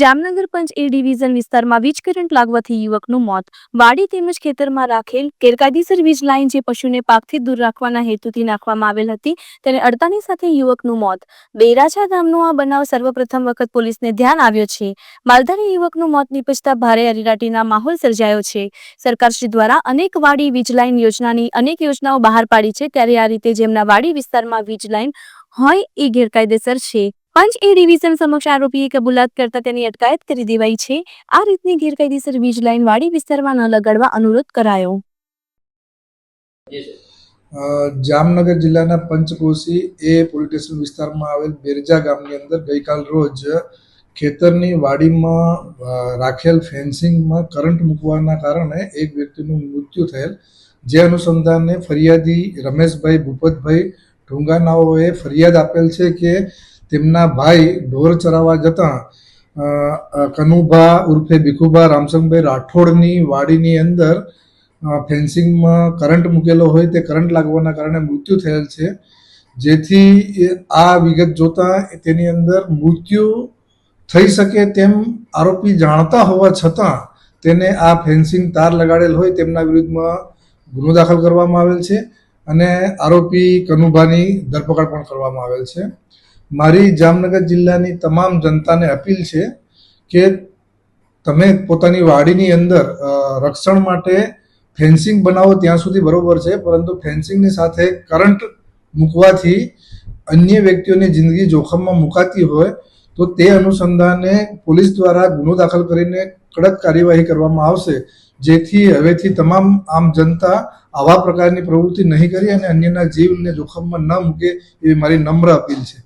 જામનગર પંચ એ division વિસ્તારમાં વીજ current લાગવાથી યુવકનું મોત. વાડી તેમજ ખેતરમાં રાખેલ ગેરકાયદેસર વીજ લાઇન જે પશુને પાકથી દૂર રાખવાના હેતુથી નાખવામાં આવેલ હતી, તેને અડતાની સાથે યુવકનું મોત. બેરાછા ગામનો આ બનાવ સર્વપ્રથમ વખત પોલીસને ધ્યાન આવ્યો છે. માલધારી યુવકનું મોત નિપજતા ભારે અરેરાટીના માહોલ સર્જાયો છે. સરકારશ્રી દ્વારા અનેક વાડી વીજ લાઇન યોજનાની અનેક યોજનાઓ બહાર પાડી છે, ત્યારે આ રીતે જેમના વાડી વિસ્તારમાં વીજ લાઇન હોય એ ગેરકાયદેસર છે. પંચ એ ડિવિઝન સમક્ષ આરોપીએ કબૂલાત કરતા તેની અટકાયત કરી દેવાઈ છે. આ રીતની ગેરકાયદેસર વીજ લાઇન વાડી વિસ્તારમાં ન લગાડવા અનુરોધ કરાયો. જામનગર જિલ્લાના પંચકોશી એ પોલીસ સ્ટેશન વિસ્તારમાં આવેલ બેરજા ગામની અંદર ગઈકાલ રોજ ખેતરની વાડીમાં રાખેલ ફેન્સિંગમાં કરંટ મૂકવાના કારણે એક વ્યક્તિનું મૃત્યુ થયેલ. જે અનુસંધાને ફરિયાદી રમેશભાઈ ભૂપતભાઈ ઢુંગાનાઓએ ફરિયાદ આપેલ છે કે તેમના ભાઈ ઢોર ચરાવવા જતાં કનુભા ઉર્ફે ભીખુભા રામસંગભાઈ રાઠોડની વાડીની અંદર ફેન્સિંગમાં કરંટ મૂકેલો હોય તે કરંટ લાગવાના કારણે મૃત્યુ થયેલ છે. જેથી આ વિગત જોતાં તેની અંદર મૃત્યુ થઈ શકે તેમ આરોપી જાણતા હોવા છતાં તેને આ ફેન્સિંગ તાર લગાડેલ હોય તેમના વિરુદ્ધમાં ગુનો દાખલ કરવામાં આવેલ છે અને આરોપી કનુભાની ધરપકડ પણ કરવામાં આવેલ છે. મારી જામનગર જિલ્લાની તમામ જનતાને અપીલ છે કે તમે પોતાની વાડીની અંદર રક્ષણ માટે ફેન્સિંગ બનાવો ત્યાં સુધી બરોબર છે, પરંતુ ફેન્સિંગની સાથે કરંટ મૂકવાથી અન્ય વ્યક્તિઓની જિંદગી જોખમમાં મુકાતી હોય, તો તે અનુસંધાને પોલીસ દ્વારા ગુનો દાખલ કરીને કડક કાર્યવાહી કરવામાં આવશે, જેથી હવેથી તમામ આમ જનતા આવા પ્રકારની પ્રવૃત્તિ નહીં કરી અને અન્યના જીવને જોખમમાં ન મૂકે, એવી મારી નમ્ર અપીલ છે.